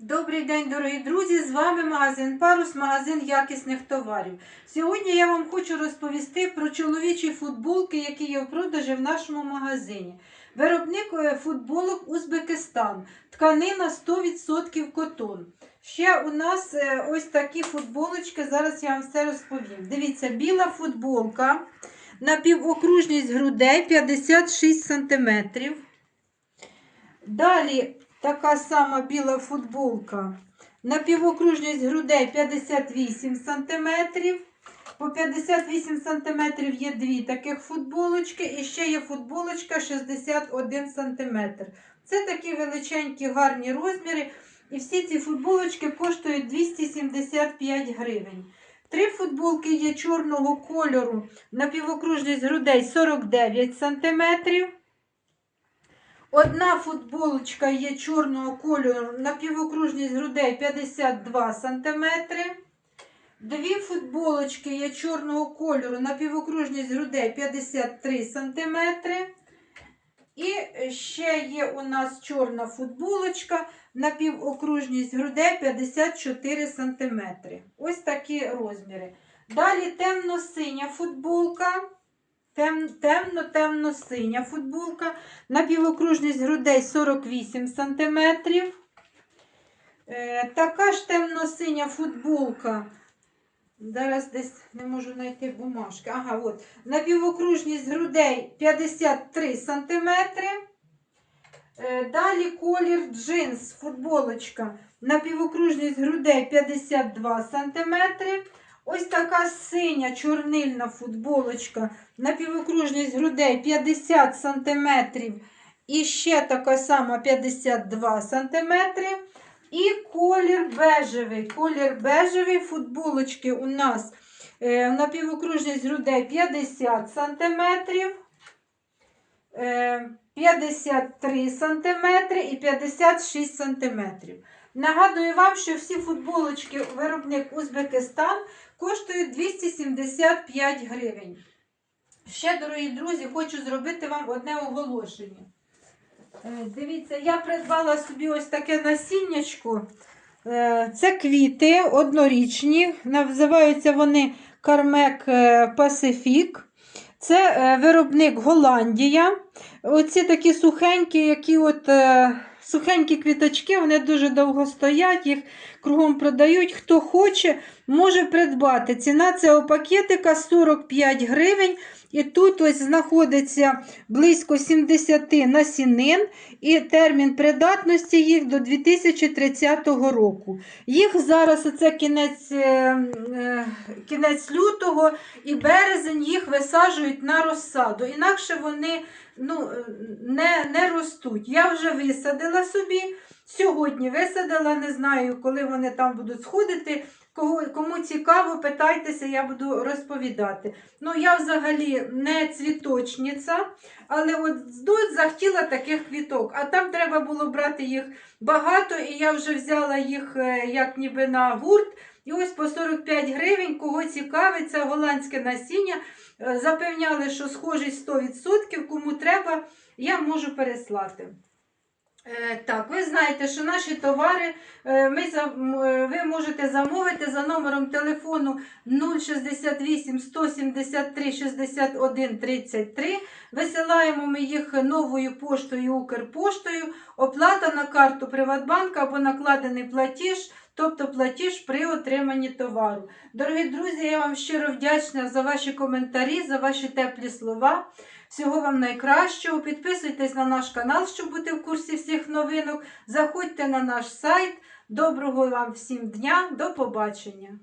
Добрий день, дорогі друзі! З вами магазин Парус, магазин якісних товарів. Сьогодні я вам хочу розповісти про чоловічі футболки, які є в продажі в нашому магазині. Виробник е, футболок Узбекистан. Тканина 100% котон. Ще у нас е, ось такі футболочки. Зараз я вам все розповім. Дивіться, біла футболка на півокружність грудей 56 см. Далі така сама біла футболка на півокружність грудей 58 см. По 58 см є дві таких футболочки, і ще є футболочка 61 см. Це такі величенькі гарні розміри. І всі ці футболочки коштують 275 гривень. Три футболки є чорного кольору на півокружність грудей 49 см. Одна футболочка є чорного кольору на півокружність грудей 52 см. Дві футболочки є чорного кольору на півокружність грудей 53 см. І ще є у нас чорна футболочка на півокружність грудей 54 см. Ось такі розміри. Далі темно-синя футболка. Тем, Темно-темно-синя футболка на півокружність грудей 48 см. Е, така ж темно-синя футболка. Зараз десь не можу знайти бумажки. Ага, от. На півокружність грудей 53 см. Е, далі колір джинс, футболочка на півокружність грудей 52 см. Ось така синя чорнильна футболочка на півокружність грудей 50 см. І ще така сама 52 см. І колір бежевий. Колір бежевий футболочки у нас е, на півокружність грудей 50 см. Е, 53 см і 56 см. Нагадую вам, що всі футболочки виробник Узбекистан коштують 275 гривень. Ще, дорогі друзі, хочу зробити вам одне оголошення. Е, Дивіться, я придбала собі ось таке насіннячко. Е, Це квіти однорічні. Називаються вони Кармек Пасифік. Це е, виробник Голландія. Оці такі сухенькі, які от е, сухенькі квіточки, вони дуже довго стоять, їх кругом продають. Хто хоче, може придбати. Ціна цього пакетика 45 гривень. І тут ось знаходиться близько 70 насінин і термін придатності їх до 2030 року. Їх зараз оце кінець, е, е, кінець лютого і березень їх висаджують на розсаду. Інакше вони ну, не, не ростуть. Я вже висадила собі. Сьогодні висадила, не знаю, коли вони там будуть сходити. Кого, кому цікаво, питайтеся, я буду розповідати. Ну, я взагалі не цвіточниця, але от тут захотіла таких квіток. А там треба було брати їх багато, і я вже взяла їх е, як ніби на гурт. І ось по 45 гривень, кого цікавиться, голландське насіння. Е, Запевняли, що схожість 100%, кому треба, я можу переслати. Е, Так, ви знаєте, що наші товари е, ми, е, ви можете замовити за номером телефону 068 173 61 33. Висилаємо ми їх новою поштою Укрпоштою. Оплата на карту Приватбанка або накладений платіж, тобто платіж при отриманні товару. Дорогі друзі, я вам щиро вдячна за ваші коментарі, за ваші теплі слова. Всього вам найкращого. Підписуйтесь на наш канал, щоб бути в курсі всіх новинок. Заходьте на наш сайт. Доброго вам всім дня, до побачення!